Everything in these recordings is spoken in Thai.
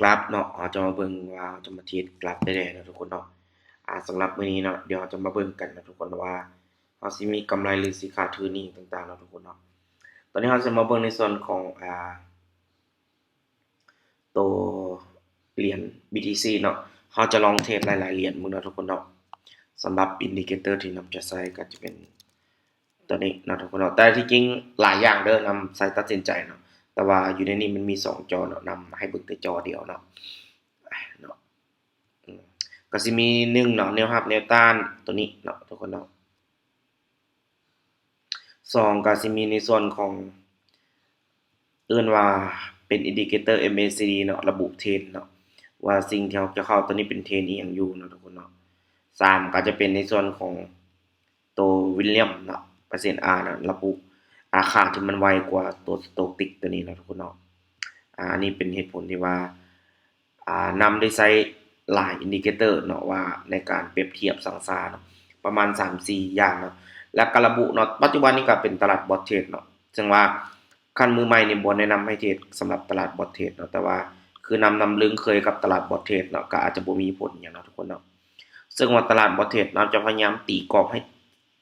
กราฟเนาะเราจะมาเบิ่งว่าจะมาเทรดกราฟได้แน่เนาะทุกคนเนาะอ่าสำหรับมื้อนี้เนาะเดี๋ยวเราจะมาเบิ่งกันนะทุกคนว่าเราสิมีกำไรหรือสิขาดทุนนี่ต่างๆเนาะทุกคนเนาะตอนนี้เราจะมาเบิ่งในส่วนของอ่าตัวเหรียญ BTC เนาะเราจะลองเทรดหลายๆเหรียญมึงเนาะทุกคนเนาะสำหรับอินดิเคเตอร์ที่นำจะใช้ก็จะเป็นตัวนี้เนาะทุกคนเนาะแต่ที่จริงหลายอย่างเด้อนำใช้ตัดสินใจเนาะ แต่ว่าอยู่ในนี้มันมีสองจอเนาะนำให้เบิ่งแต่จอเดียวเนาะเนาะก็สิมีหนึ่งเนาะแนวรับแนวต้านตัวนี้เนาะทุกคนเนาะสองก็สิมีในส่วนของ เอื้นว่าเป็นอินดิเคเตอร์ MACD เนาะระบุเทรนเนาะว่าสิ่งที่เราจะเข้าตัวนี้เป็นเทรนอีหยังอยู่เนาะทุกคนเนาะสามก็จะเป็นในส่วนของตัววิลเลียมเนาะเปอร์เซ็นต์ R เนาะระบุ อาคาที่มันไวกว่าตัวสโตติกตัวนี้นะทุกคนเนาะอ่าอันนี้เป็นเหตุผลที่ว่าอ่านำได้ใช้หลายอินดิเคเตอร์เนาะว่าในการเปรียบเทียบสังสารเนาะประมาณ 3-4 อย่างเนาะและการระบุเนาะปัจจุบันนี้ก็เป็นตลาดบอทเทรดเนาะซึ่งว่าคันมือใหม่นี่บ่แนะนำให้เทรดสำหรับตลาดบอทเทรดเนาะแต่ว่าคือนำนำลึงเคยกับตลาดบอทเทรดเนาะก็อาจจะบ่มีผลหยังเนาะทุกคนเนาะซึ่งว่าตลาดบอทเทรดเราจะพยายามตีกรอบให้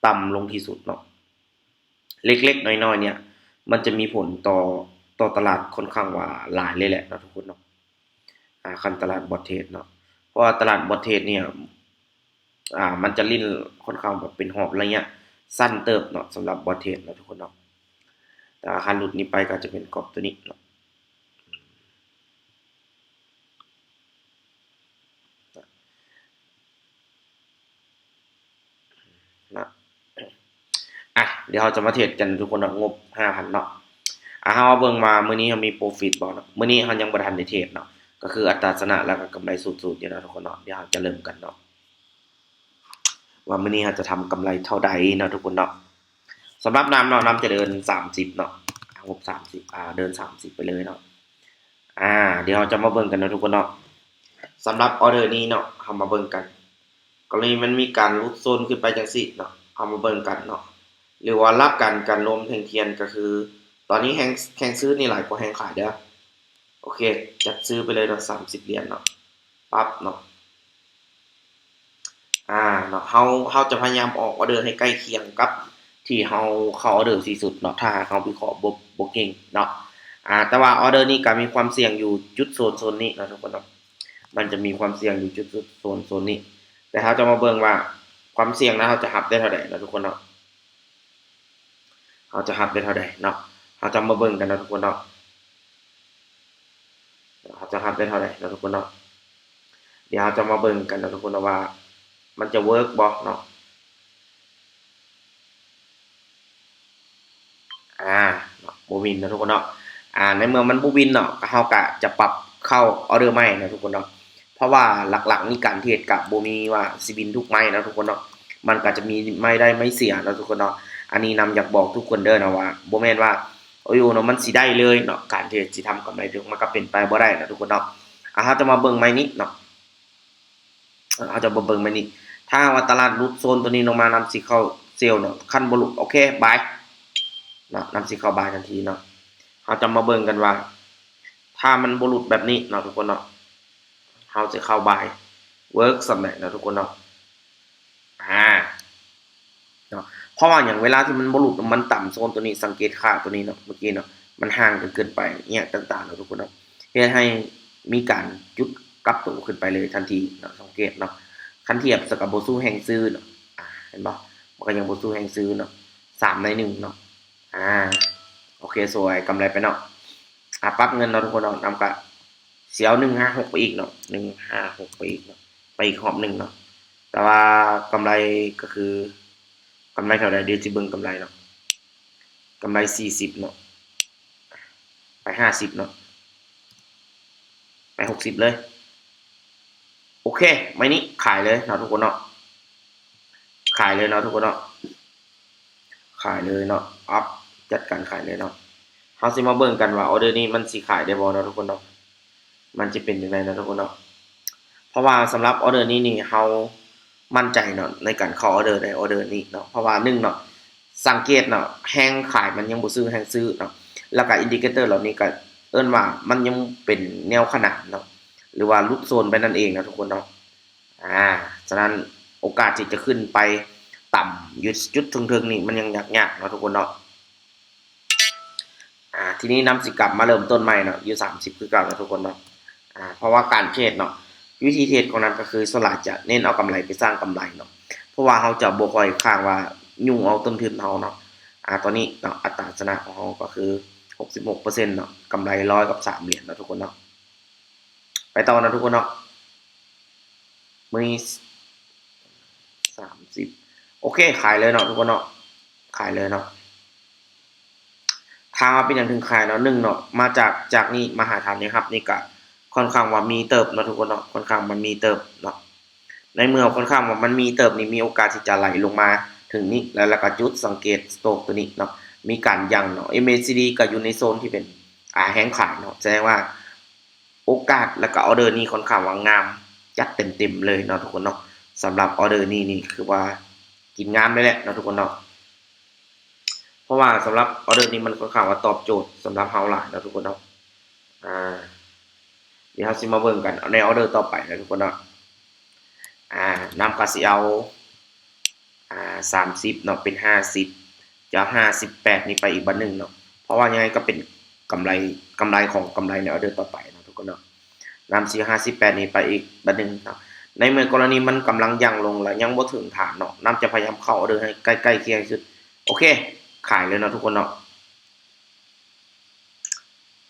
ต่ำลงที่สุดเนาะ เล็กๆ น้อยๆ เนี่ย มันจะมีผลต่อต่อตลาดค่อนข้างว่าหลายเลยแหละนะทุกคนเนาะอ่าคันตลาดบอทเทรดเนาะเพราะว่าตลาดบอทเทรดเนี่ยอ่ามันจะลิ้นค่อนข้างแบบเป็นหอบระยสั้นเติบเนาะสำหรับบอทเทรดเนะทุกคนเนาะแต่คันหลุดนี้ไปก็จะเป็นกรอบตัวนี้เนาะนะ อะเดี๋ยวเราจะมาเทรดกันทุกคนเนะงบห้าพันเนาะอะเราเบิ่งมามื้อนี้เรามีโปรฟิตบ่เนาะมื้อนี้เรายังบ่ทันได้เทรดเนาะก็คืออัตราชนะแล้วก็กำไรสูตรๆอยู่เนาะทุกคนเนาะเดี๋ยวเราจะเริ่มกันเนาะว่ามื้อนี้เราจะทำกำไรเท่าใดเนาะทุกคนเนาะสำหรับน้ำเนาะน้ำจะเดิน30เนาะงบ30อ่าเดิน30ไปเลยเนาะอ่า เดี๋ยวเราจะมาเบิ่งกันเนาะทุกคนเนาะสำหรับออเดอร์นี้เนาะเรามาเบิ่งกันกรณีมันมีการลุกโซนขึ้นไปจังซี่เนาะเอามาเบิ่งกันเนาะ หรือว่ารับกันการลมแทงเทียนก็คือ ตอนนี้แฮงแฮงซื้อนี่หลายกว่าแฮงขายเด้อโอเค จัดซื้อไปเลยเนาะ30เหรียญเนาะปั๊บเนาะอ่าเนาะเฮาเฮาจะพยายามออกออเดอร์ให้ใกล้เคียงกับ ที่เฮาเขาออเดอร์ที่สุดเนาะถ้าเฮาวิเคราะห์บ่บ่เก่งเนาะอ่าแต่ว่าออเดอร์นี้ก็มีความเสี่ยงอยู่จุดโซนโซนนี้เนาะทุกคนเนาะมันจะมีความเสี่ยงอยู่จุดโซนโซนนี้ แต่เราจะมาเบิ่งว่าความเสี่ยงนะเราจะหับได้เท่าใดนะทุกคนเนาะ เราจะหับได้เท่าใดเนาะเราจะมาเบิ่งกันนะทุกคนเนาะเราจะหับได้เท่าใดนะทุกคนเนาะเดี๋ยวเราจะมาเบิ่งกันนะทุกคนเนาะว่า มันจะเวิร์กบ่เนาะอ่าเนาะบ่วินนะทุกคนเนาะอ่าในเมื่อมันบ่วินเนาะเฮาก็จะปรับเข้าออเดอร์ใหม่นะทุกคนเนาะเพราะว่าหลักๆนี่การเทรดกับบ่มีว่าสิบินทุกไม้นะทุกคนเนาะมันก็จะมีไม่ได้ไม่เสียนะทุกคนเนาะ อันนี้นำอยากบอกทุกคนเด้อนะว่าโบแมนว่าโอ้ยเนาะมันสิได้เลยเนาะการเทรดสิทำกำไรถึงมันก็เป็นไปบ่ได้นะทุกคนเนาะอะเราจะมาเบิ่งไม้นี้เนาะเอาจะมาเบิ่งไม้นี้ ถ้าว่าตลาดหลุดโซนตัวนี้ลงมานำสิเข้าเซลเนาะคันบ่หลุโอเคบายเนาะนำสิเข้าบายทันทีเนาะเราจะมาเบิ่งกันว่า ถ้ามันบ่หลุดแบบนี้เนาะทุกคนเนาะเราจะเข้าบายเวิร์กสำเร็จนะทุกคนเนาะอ่าเนาะ เพราะว่าอย่างเวลาที่มันบรุษมันต่ำโซนตัวนี้สังเกตค่าตัวนี้เนาะเมื่อกี้เนาะมันห่างกันเกินไปเนี่ยต่างๆเนาะทุกคนเนาะเพื่อให้มีการจุดกลับตัวขึ้นไปเลยทันทีเนาะสังเกตเนาะคันเทียบสกับโบซูแห่งซื้อเนาะเห็นปะมันก็ยังโบซูแห่งซื้อเนาะสามในหนึ่งเนาะอ่าโอเคสวยกำไรไปเนาะอะปรับเงินเนาะทุกคนเนาะนำกะเสียวหนึ่งห้าหกไปอีกเนาะหนึ่งห้าหกไปอีกเนาะไปอีกหอบหนึ่งเนาะแต่ว่ากำไรก็คือ กำไรเท่าไรเดี๋ยวจะเบิ่งกำไรเนาะกำไรสี่สิบเนาะไปห้าสิบเนาะไปหกสิบเลย โอเคไม่นี้ขายเลยเนาะทุกคนเนาะขายเลยเนาะทุกคนเนาะขายเลยเนาะอัพจัดการขายเลยเนาะเขาสิมาเบิ่งกันว่าออเดอร์นี้มันสิขายได้บ่เนาะทุกคนเนาะมันจะเป็นยังไงนะทุกคนเนาะเพราะว่าสำหรับออเดอร์นี้นี่เฮา มั่นใจเนาะในการข้าออเดอร์ในออเดอร์นี้เนาะเพราะว่าหนึ่งเนาะสังเกตเนาะแฮงขายมันยังบ่ซื้อแฮงซื้อเนาะแล้วก็อินดิเคเตอร์เหล่านี้ก็เอิ้นว่ามันยังเป็นแนวขนานเนาะหรือว่าลุดโซนไปนั่นเองนะทุกคนเนาะอ่าฉะนั้นโอกาสที่จะขึ้นไปต่ำยุดจุดถึงๆนี่มันยังยากๆเนะทุกคนเนาะอ่าทีนี้นำสิกลับมาเริ่มต้นใหม่เนาะอยู่สามสิบคือเก่านะทุกคนเนาะอ่าเพราะว่าการเทรดเนาะ วิธีเทรดของนั้นก็คือสลากจะเน้นเอากำไรไปสร้างกำไรเนาะเพราะว่าเขาจะบ่ค่อยข้างว่ายุ่งเอาต้นทุนเขาเนาะอ่าตอนนี้เนาะอัตราชนะของเขาก็คือหกสิบหกเปอร์เซ็นต์เนาะกำไรร้อยกับสามเหรียญเนาะทุกคนเนาะไปต่อนะทุกคนเนาะมือสามสิบโอเคขายเลยเนาะทุกคนเนาะขายเลยเนาะทางมาเป็นอย่างถึงขายเนาะหนึ่งเนาะมาจากจากนี่มาหาทางนี้ครับนี่ก็ ค่อนข้างว่ามีเติบเนะทุกคนเนาะค่อนข้างมันมีเติบเนาะในเมื่อค่อนข้างว่ามันมีเติบนี่มีโอกาสที่จะไหลลงมาถึงนี่แล้วแล้วก็จุดสังเกตสโตกตัวนี้เนาะมีการยังเนาะ MACD ก็อยู่ในโซนที่เป็นอ่าแห้งขายเนาะแสดงว่าโอกาสแล้วก็ออเดอร์นี้ค่อนข้างว่างามจัดเต็มๆเลยเนาะทุกคนเนาะสำหรับออเดอร์นี้นี่คือว่ากินงามได้แหละเนาะทุกคนเนาะเพราะว่าสำหรับออเดอร์นี้มันค่อนข้างว่าตอบโจทย์สำหรับเฮาหลายเนาะทุกคนเนาะอ่า เดี๋ยวเราสิมาเบิ่งกันในออเดอร์ต่อไปนะทุกคนเนาะอ่านำกาสิเอาอ่าสามสิบเนาะเป็นห้าสิบจะห้าสิบแปดนี่ไปอีกบันหนึ่งเนาะเพราะว่ายังไงก็เป็นกำไรกำไรของกำไรในออเดอร์ต่อไปนะทุกคนเนาะนำสี่ห้าสิบแปดนี่ไปอีกบันหนึ่งเนาะในเมื่อกรณีมันกำลังยังลงแล้วยังบ่ถึงฐานเนาะน้ำจะพยายามเข้าออเดอร์ให้ใกล้ๆเคียงสุดโอเค ขายเลยเนาะทุกคนเนาะ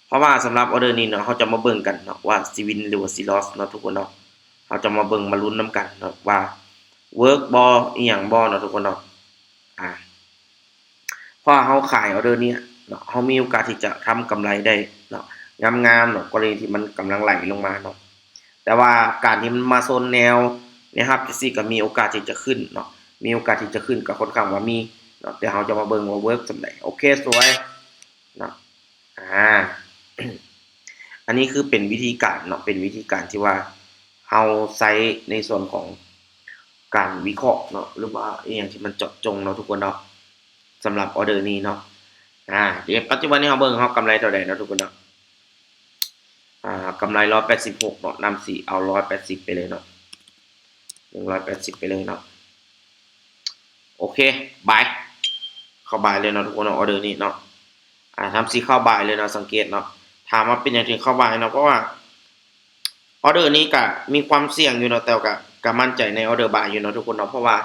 เพราะว่าสำหรับออเดอร์นี้เนาะเขาจะมาเบิ่งกันเนาะว่าซีวินหรือว่าซีลอสเนาะทุกคนเนาะเขาจะมาเบิ่งมาลุ้นน้กันเนาะว่าเวิร์กบออีหยังบอเนาะทุกคนเนาะอ่าเพราะเขาขายออเดอร์นี้เนาะเขามีโอกาสที่จะทำกำไรได้เนาะงามๆเนาะกรณีที่มันกำลังไหลลงมาเนาะแต่ว่าการที่มันมาโซนแนวนะครับจังซี่ก็มีโอกาสที่จะขึ้นเนาะมีโอกาสที่จะขึ้นก็ค่อนข้างว่ามีเนาะเดี๋ยวเราจะมาเบิ่งว่าเวิร์กจังไดโอเคสวยเนาะอ่า อันนี้คือเป็นวิธีการเนาะเป็นวิธีการที่ว่าเอาใช้ในส่วนของการวิเคราะห์เนาะหรือว่าอย่างที่มันเจาะจงเนาะทุกคนเนาะสำหรับออเดอร์นี้เนาะอ่าเดี๋ยวปัจจุบันนี้เราเบิ่งเขากำไรเท่าไหร่เนาะทุกคนเนาะอ่ากำไรร้อยแปดสิบหกเนาะนำสี่เอาร้อยแปดสิบไปเลยเนาะหนึ่งร้อยแปดสิบไปเลยเนาะโอเคบายเข้าบายเลยเนาะทุกคนเนาะออเดอร์นี้เนาะอ่าทำสีเข้าบายเลยเนาะสังเกตเนาะ ถามว่าเป็นอย่างถึงเข้าบายเนาะเพราะว่าออเดอร์นี้ก็มีความเสี่ยงอยู่เนาะแต่ก็ก็มั่นใจในออเดอร์บายอยู่เนาะทุกคนเนาะเพราะว่า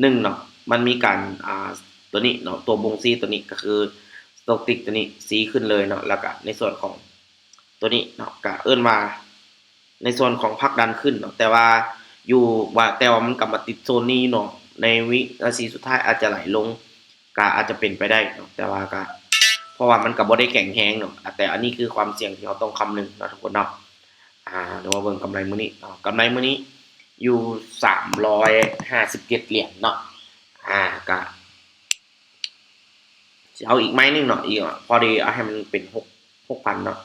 หนึ่งเนาะมันมีการอ่าตัวนี้เนาะตัวบงซีตัวนี้ก็คือสโตติกตัวนี้สีขึ้นเลยเนาะแล้วก็ในส่วนของตัวนี้เนาะก็เอื้นมาในส่วนของพักดันขึ้นเนาะแต่ว่าอยู่ว่าแต่ว่ามันกลับมาติดโซนนี้เนาะในวินาทีสุดท้ายอาจจะไหลลงก็อาจจะเป็นไปได้เนาะแต่ว่าก็ เพราะว่ามันกับบ่ได้แข็งแรงเนาะแต่อันนี้คือความเสี่ยงที่เราต้องคำนึงนะทุกคนเนาะอ่าเดี๋ยวมาเบิ่งกำไรมื้อนี้กำไรมื้อนี้อยู่สามร้อยห้าสิบเจ็ดเหรียญเนาะอ่าก็จะเอาอีกไม้นึงเนาะอีกอพอดีเอาให้มันเป็นหกหกพันเนาะ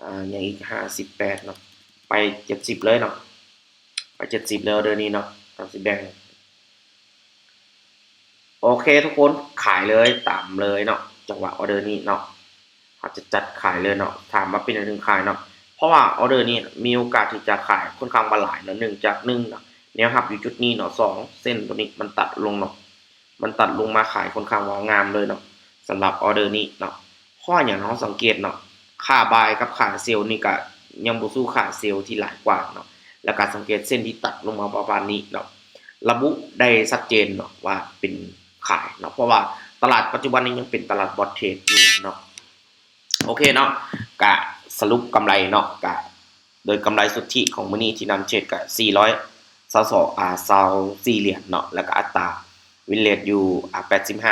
อ่าอย่างอีกห้าสิบแปดเนาะไปเจ็ดสิบเลยเนาะไปเจ็ดสิบเลยเดือนนี้เนาะสามสิบแบงโอเคทุกคนขายเลยตามเลยเนาะ จังหวะออเดอร์นี้เนาะอาจจะจัดขายเลยเนาะถามว่าเป็นอะไรถึงขายเนาะเพราะว่าออเดอร์นี้มีโอกาสที่จะขายค่อนข้างบาหลายเนาะหนึ่งจากหนึ่งเนาะแนวรับอยู่จุดนี้เนาะสองเส้นตัวนี้มันตัดลงเนาะมันตัดลงมาขายค่อนข้างว่างามเลยเนาะสำหรับออเดอร์นี้เนาะข้ออย่างเราสังเกตเนาะค่าบายกับค่าเซลล์นี่ก็ยังบ่สู้ค่าเซลล์ที่หลายกว่าเนาะแล้วการสังเกตเส้นที่ตัดลงมาประมาณนี้เนาะระบุได้ชัดเจนเนาะว่าเป็นขายเนาะเพราะว่า ตลาดปัจจุบันนี้ยังเป็นตลาดบอทเทรดอยู่เนาะโอเคเนาะกะสรุปกำไรเนาะกะโดยกำไรสุทธิของมื้อนี้ที่นำเทรดกะ400ซาสออ่าซาว4เหรียญเนาะแล้วก็อัตราวินเลทอยู่อ่า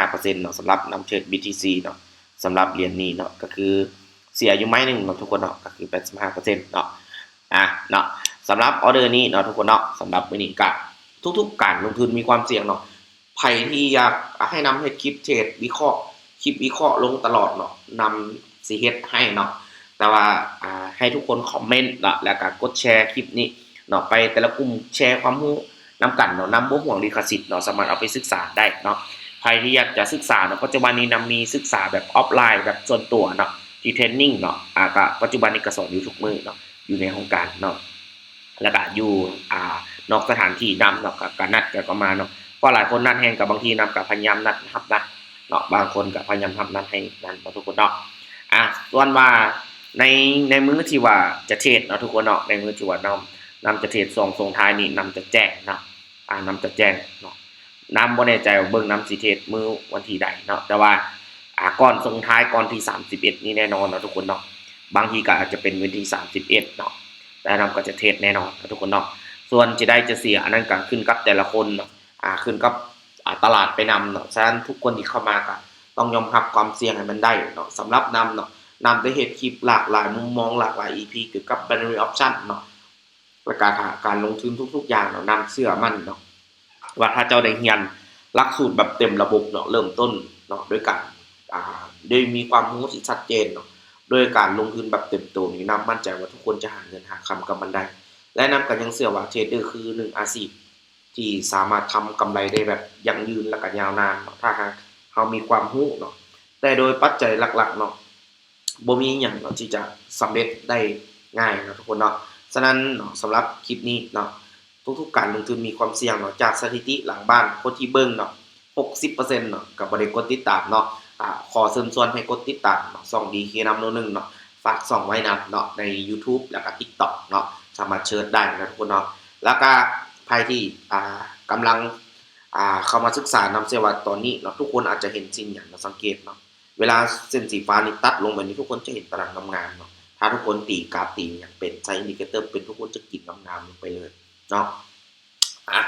85%เนาะสำหรับนำเทรด BTC เนาะสำหรับเหรียญนี้เนาะก็คือเสียอยู่ไม้หนึ่งเนาะทุกคนเนาะก็คือ 85%เนาะอะเนาะสำหรับออเดอร์นี้เนาะทุกคนเนาะสำหรับมื้อนี้กะทุกๆ การลงทุนมีความเสี่ยงเนาะ ใครที่อยากให้นำให้คลิปเทรดวิเคราะห์คลิปวิเคราะห์ลงตลอดเนาะนำซีเฮ็ดให้เนาะแต่ว่าให้ทุกคนคอมเมนต์เนาะแล้วก็กดแชร์คลิปนี้เนาะไปแต่ละกลุ่มแชร์ความรู้นำกันเนาะนำบ่ห่วงลิขสิทธิ์เนาะสามารถเอาไปศึกษาได้เนาะใครที่อยากจะศึกษาเนาะปัจจุบันนี้นำมีศึกษาแบบออฟไลน์แบบส่วนตัวเนาะที่เทรนนิ่งเนาะอ่าก็ปัจจุบันนี้ก็สอนอยู่ทุกมือเนาะอยู่ในโครงการเนาะแล้วก็อยู่อ่านอกสถานที่นำเนาะก็ก็นัดกันก็มาเนาะ เพราะหลายคนนัดแฮงกับบางทีนำกับพยายามนัดรับนัดเนาะบางคนก็พยายามทำนัดให้นั่นเนาะทุกคนเนาะอะส่วนว่าในในมือที่ว่าจะเทศเนาะทุกคนเนาะในมือที่ว่านำนำจะเทศส่งส่งท้ายนี่นำจะแจ้งเนาะอ่านำจะแจ้งเนาะนำบ่แน่ใจเบิ่งนำสิเทศมือวันที่ใดเนาะแต่ว่าอ่าก่อนส่งท้ายก่อนที่ 31 นี่แน่นอนเนาะทุกคนเนาะบางทีก็อาจจะเป็นวันที่ 31เนาะแต่นำก็จะเทศแน่นอนนะทุกคนเนาะส่วนจะได้จะเสียอันนั้นก็ขึ้นกับแต่ละคนเนาะ อ่าขึ้นกับอ่าตลาดไปนำเนาะฉะนั้นทุกคนที่เข้ามาก็ต้องยอมรับความเสี่ยงให้มันได้เนาะสำหรับนำเนาะนำได้เฮ็ดคลิปหลากหลายมุมมองหลากหลาย EP เกี่ยวกับ binary option เนาะและการหาการลงทุนทุก ๆ อย่างเนาะนำเชื่อมั่นเนาะว่าถ้าเจ้าได้เรียนหลักสูตรแบบเต็มระบบเนาะเริ่มต้นเนาะด้วยการอ่าได้มีความรู้ที่ชัดเจนเนาะโดยการลงทุนแบบเต็มตัวนี้นํมั่นใจว่าทุกคนจะหาเงินหาคำกับมันได้ และนำกันยังเชื่อว่าเทรดเดอร์คือหนึ่งอาชีพ ที่สามารถทำกำไรได้แบบยั่งยืนและก็ยาวนานถ้าหากเรามีความรู้เนาะแต่โดยปัจจัยหลักๆเนาะบ่มีหยังเนาะที่จะสำเร็จได้ง่ายนะทุกคนเนาะฉะนั้นเนาะสำหรับคลิปนี้เนาะทุกๆการลงทุนมีความเสี่ยงเนาะจากสถิติหลังบ้านคนที่เบิ่งเนาะ60%เนาะก็บ่ได้กดติดตามเนาะอ่าขอเชิญชวนให้กดติดตามเนาะส่องดีเคนำโนหนึ่งเนาะฝากส่องไว้นำเนาะใน YouTube แล้วก็ TikTok เนาะสามารถเชิญได้นะทุกคนเนาะแล้วก็ ใครที่อ่ากำลังเข้ามาศึกษานำเสว่าตอนนี้เนาะทุกคนอาจจะเห็นสิ่งอย่างเราสังเกตเนาะเวลาเส้นสีฟ้านี่ตัดลงแบบนี้ทุกคนจะเห็นตารางงามๆเนาะถ้าทุกคนตีกราฟตีอย่างเป็นใช้อินดิเคเตอร์เป็นทุกคนจะกินงามๆลงไปเลยเนาะอะ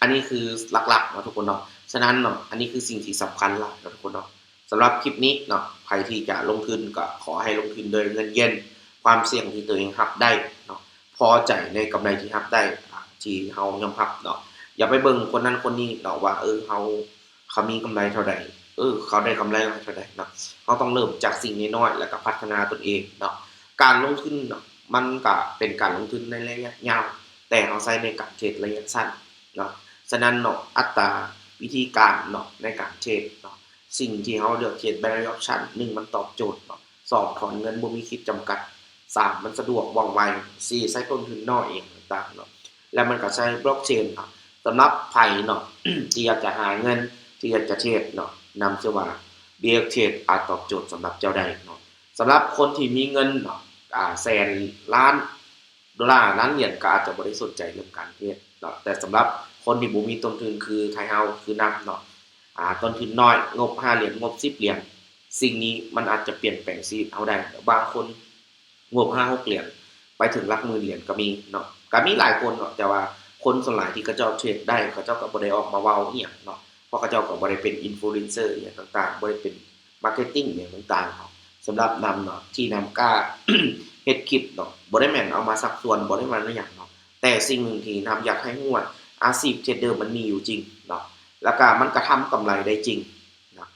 อันนี้คือหลักๆเนาะทุกคนเนาะฉะนั้นเนาะอันนี้คือสิ่งที่สำคัญหลักนะทุกคนเนาะสำหรับคลิปนี้เนาะใครที่จะลงทุนก็ขอให้ลงทุนโดยเงินเย็น ความเสี่ยงที่ตัวเองรับได้เนาะพอใจในกำไรที่รับได้ ที่เฮายอมรับเนาะอย่าไปเบิ่งคนนั้นคนนี้เนาะว่าเออเฮาเขามีกำไรเท่าใดเออ เขาได้กำไรเท่าใดเนาะเฮาต้องเริ่มจากสิ่งน้อยๆแล้วก็พัฒนาตนเองเนาะการลงทุนเนาะมันก็เป็นการลงทุนในระยะยาวแต่เฮาใช้ในการเทรดระยะสั้นเนาะฉะนั้นเนาะอัตราวิธีการเนาะในการเทรดเนาะสิ่งที่เราเลือกเขียน binary option หนึ่งมันตอบโจทย์เนาะสองถอนเงินบ่มีคิดจำกัดสามมันสะดวกว่องไวสี่ใช้ต้นทุนน้อยเองต่างเนาะ แล้วมันก็ใช้บล็อกเชนเนาะสำหรับไผเนาะที่อยากจะหาเงินที่อยากจะเทรดเนาะนำเชื่อว่าเบียร์เทรดอาจตอบโจทย์สำหรับเจ้าใดเนาะสำหรับคนที่มีเงินเนาะอ่าแสนล้านดอลลาร์นั้นเหรียญก็อาจจะบ่ได้สนใจเรื่องการเทรดเนาะแต่สำหรับคนที่บ่มีต้นทุนคือไทยเฮาคือนำเนาะอ่าต้นทุนน้อยงบ5เหรียญงบ10เหรียญสิ่งนี้มันอาจจะเปลี่ยนแปลงชีวิตเฮาได้ บางคนงบ5 6เหรียญไปถึงหลักหมื่นเหรียญก็มีเนาะ ก็มีหลายคนเนาะแต่ว่าคนส่วนหลายที่เขาเจ้าเทรดได้เขาเจ้าก็บ่ได้ออกมาเว้าอีหยังเนาะเพราะเขาเจ้าก็บ่ได้เป็นอินฟลูเอนเซอร์อีหยังต่างๆบ่ได้เป็นมาร์เก็ตติ้งอีหยังต่างๆเนาะสำหรับนำเนาะที่นำกล้าเฮ็ดคลิปเนาะบ่ได้แม่นเอามาสักส่วนบ่ได้มาอหยังเนาะแต่สิ่งหนึ่งที่นำอยากให้ฮู้ว่าอาชีพเทรดเดอร์มันมีอยู่จริงเนาะแล้วก็มันก็ทำกำไรได้จริงนะ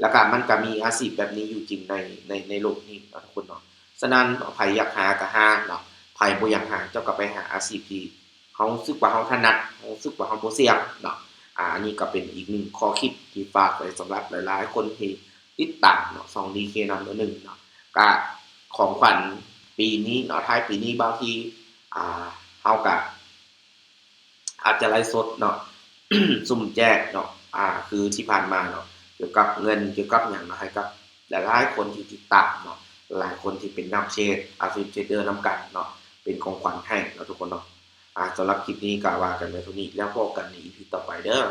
แล้วก็มันก็มีอาชีพแบบนี้อยู่จริงในในในโลกนี้นะทุกคนเนาะฉะนั้นไผอยากหาก็หาเนาะ ผบ่อยากหาเจ้าก็ไปหาอาชีพที่เฮาสึกว่าเฮาถนัดเฮาสึกว่าเฮาบ่เสี่ยงเนาะอ่าอันนี้ก็เป็นอีกหนึ่งข้อคิดที่ฝากไว้สำหรับหลายๆ คนที่ติดตามเนาะ 2DK นำตัวหนึ่งเนาะก็ของขวัญปีนี้เนาะท้ายปีนี้บางทีอ่าเฮาก็อาจจะไลฟ์สดเนาะสุ่มแจกเนาะอ่าคือที่ผ่านมาเนาะเกี่ยวกับเงินเกี่ยวกับอย่างเนาะให้กับหลายๆคนที่ติดตามเนาะหลายคนที่เป็นนักเทรดอาชีพเทรดเดอร์นำกันเนาะ เป็นของขวัญให้เราทุกคนเนาะอ่าสำหรับคลิปนี้กาว่ากันไว้เท่านี้แล้วพบกันใน EP ต่อไปเด้อ